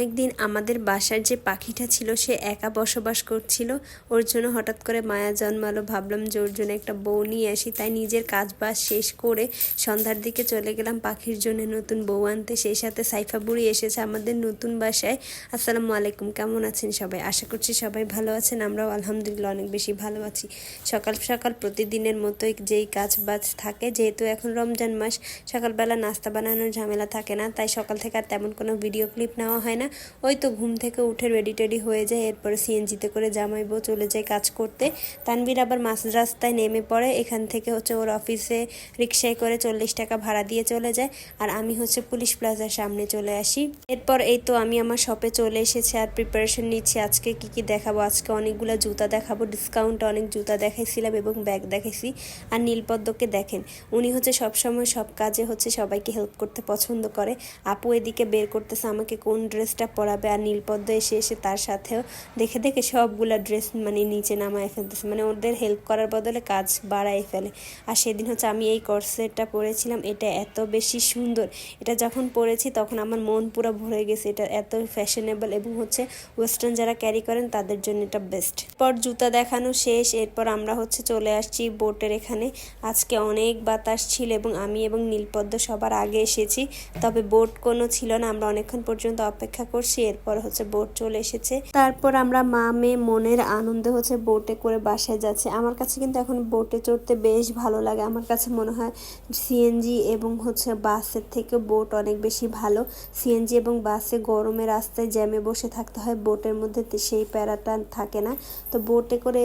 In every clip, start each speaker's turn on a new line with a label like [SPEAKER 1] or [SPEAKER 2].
[SPEAKER 1] অনেক দিন আমাদের বাসার যে পাখিটা ছিল, সে একা বসবাস করছিল। ওর জন্য হঠাৎ করে মায়া জন্মালো। ভাবলাম যে ওর জন্য একটা বউ নিয়ে আসি। তাই নিজের কাজ বাজ শেষ করে সন্ধ্যার দিকে চলে গেলাম পাখির জন্য নতুন বউ আনতে। সেই সাথে সাইফা বুড়ি এসেছে আমাদের নতুন বাসায়। আসসালামু আলাইকুম, কেমন আছেন সবাই? আশা করছি সবাই ভালো আছেন। আমরাও আলহামদুলিল্লাহ অনেক বেশি ভালো আছি। সকাল সকাল প্রতিদিনের মতোই যেই কাজ বাজ থাকে, যেহেতু এখন রমজান মাস, সকালবেলা নাস্তা বানানোর ঝামেলা থাকে না। তাই সকাল থেকে আর তেমন কোনো ভিডিও ক্লিপ নেওয়া হয় না। ওই তো ঘুম থেকে উঠে রেডি টেডি হয়ে যায়, এরপরে সিএনজিতে করে জামাই বউ চলে যায় কাজ করতে। তানভীর আবার মাছ রাস্তায় নেমে পড়ে, এখান থেকে হচ্ছে ওর অফিসে রিক্সায় করে চল্লিশ টাকা ভাড়া দিয়ে চলে যায়। আর আমি হচ্ছে পুলিশ প্লাজার সামনে চলে আসি। এরপর এই তো আমি আমার শপে চলে এসেছি আর প্রিপারেশন নিচ্ছি। আজকে কি কি দেখাবো? আজকে অনেকগুলো জুতা দেখাবো ডিসকাউন্টে অনেক জুতা দেখাইছিলাম এবং ব্যাগ দেখাইছি। আর নীলপদ্মকে দেখেন, উনি হচ্ছে সবসময় সব কাজে হচ্ছে সবাইকে হেল্প করতে পছন্দ করে। আপু এদিকে বের করতেছে, আমাকে কোন ড্রেসটা পরাবে আর নীলপদ্ম এসে এসে তার সাথেও দেখে দেখে সবগুলা ড্রেস মানে নিচে নামায় ফেলতেছে। মানে ওদের হেল্প করার বদলে কাজ বাড়ায় ফেলে। আর সেদিন হচ্ছে আমি এই কর্সেটটা পরেছিলাম, এটা এত বেশি সুন্দর। এটা যখন পরেছি তখন আমার মন পুরো ভরে গেছে, এটা এত ফ্যাশনেবল এবং হচ্ছে ওয়েস্টার্ন যারা ক্যারি করেন তাদের জন্য এটা বেস্ট পর জুতা দেখানো শেষ, এরপর আমরা হচ্ছে চলে আসছি বোটের এখানে। আজকে অনেক বাতাস ছিল এবং আমি এবং নীলপদ্ম সবার আগে এসেছি, তবে বোট কোনো ছিল না। আমরা অনেকক্ষণ পর্যন্ত অপেক্ষা করছি, এরপর হচ্ছে বোট চলে এসেছে। তারপর আমরা মা, মেয়ে, মনের আনন্দে হচ্ছে বোটে করে বাসায় যাচ্ছে। আমার কাছে কিন্তু এখন বোটে চড়তে বেশ ভালো লাগে। আমার কাছে মনে হয় সিএনজি এবং হচ্ছে বাসের থেকে বোট অনেক বেশি ভালো। সিএনজি এবং বাসে গরমে রাস্তায় জ্যামে বসে থাকতে হয়, বোটের মধ্যে সেই প্যারাটা থাকে না। তো বোটে করে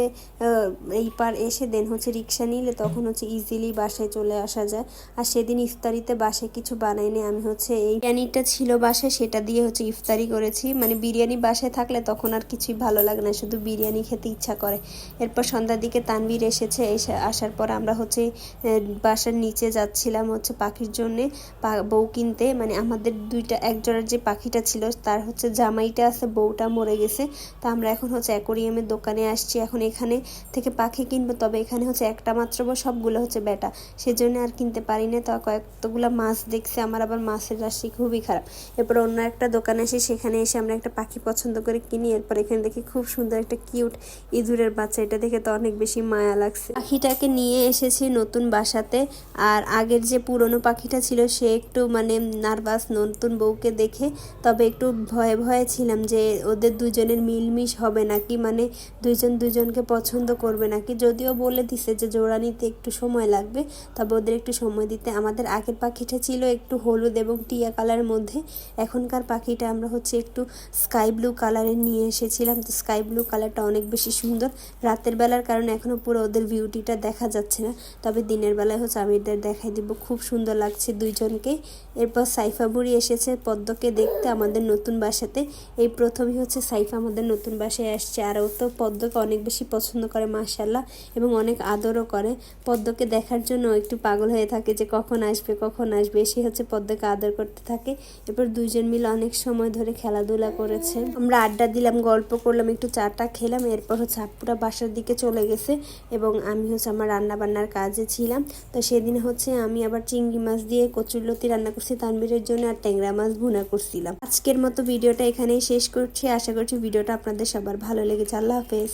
[SPEAKER 1] এই পার এসে দেন হচ্ছে রিক্সা নিলে তখন হচ্ছে ইজিলি বাসায় চলে আসা যায়। আর সেদিন ইফতারিতে বাসায় কিছু বানাইনি আমি হচ্ছে এই বিরিয়ানিটা ছিল বাসায়, সেটা দিয়ে হচ্ছে ইফতারি করেছি। মানে বিরিয়ানি বাসায় থাকলে তখন আর কিছুই ভালো লাগে না, শুধু বিরিয়ানি খেতে ইচ্ছা করে। এরপর সন্ধ্যার দিকে তানভীর এসেছে, এসে আসার পর আমরা হচ্ছে বাসার নিচে যাচ্ছিলাম হচ্ছে পাখির জন্যে বউ কিনতে। মানে আমাদের দুইটা এক জোড়ার যে পাখিটা ছিল, তার হচ্ছে জামাইটা আছে, বউটা মরে গেছে। তা আমরা এখন হচ্ছে অ্যাকোরিয়ামের দোকানে আসছি। এখন এখানে থেকে পাখি কিনবো, তবে এখানে হচ্ছে একটা মাত্র বা সবগুলো হচ্ছে বেটা সেজন্য আর কিনতে পারি না। তা কয়েকগুলো মাছ দেখছে, আমার আবার মাছের রাশি খুবই খারাপ। এরপর অন্য একটা দোকানে এসে সেখানে এসে আমরা একটা পাখি পছন্দ করে কিনি। এরপর এখানে দেখি খুব সুন্দর একটা কিউট ইঁদুরের বাচ্চা। এটা দেখে তো অনেক বেশি মায়া লাগছে। পাখিটাকে নিয়ে এসেছি নতুন বাসাতে। আর আগের যে পুরনো পাখিটা ছিল, সে একটু মানে নার্ভাস নতুন বউকে দেখে। তবে একটু ভয়ে ভয়ে ছিলাম যে ওদের দুজনের মিলমিশ হবে নাকি? মানে দুইজন দুজনকে পছন্দ করবে নাকি? যদিও বলে দিছে যে জোড়া নিতে একটু সময় লাগবে। তবে ওদের একটু সময় দিতে। আমাদের আগের পাখিটা ছিল একটু হলুদ এবং টিয়া কালারের মধ্যে। এখনকার পাখিটা আমরা হচ্ছে একটু স্কাই ব্লু কালারের নিয়ে এসেছিলাম। তো স্কাই ব্লু কালারটা অনেক বেশি সুন্দর। রাতের বেলার কারণে এখনও পুরো ওদের বিউটিটা দেখা যাচ্ছে না। তবে দিনের বেলায় হচ্ছে আমি এদের দেখাই দিব। খুব সুন্দর লাগছে দুইজনকে। এরপর সাইফা বুড়ি এসেছে পদ্মকে দেখতে আমাদের নতুন বাসাতে। এই প্রথমই হচ্ছে সাইফা আমাদের নতুন বাসায় আসছে। আর ও তো পদ্মকে অনেক বেশি পছন্দ করে মাশাল্লাহ এবং অনেক আদরও করে। পদ্মকে দেখার জন্য একটু পাগল হয়ে থাকে যে কখন আসবে কখন আসবে। সে হচ্ছে পদ্মকে আদর করতে থাকে। এরপর দুইজন মিলে অনেক সময় ধরে খেলাধুলা করেছে। আমরা আড্ডা দিলাম, গল্প করলাম, একটু চাটা খেলাম, এরপর হচ্ছে আপুরা বাসার দিকে চলে গেছে এবং আমি হচ্ছে আমার রান্না বান্নার কাজে ছিলাম। তো সেদিন হচ্ছে আমি আবার চিংড়ি মাছ দিয়ে কচুরলতি রান্না করছি তানবীরের জন্য আর ট্যাংরা মাছ ভুনা করছিলাম। আজকের মতো ভিডিওটা এখানেই শেষ করছি। আশা করছি ভিডিওটা আপনাদের সবার ভালো লেগেছে। আল্লাহ হাফেজ।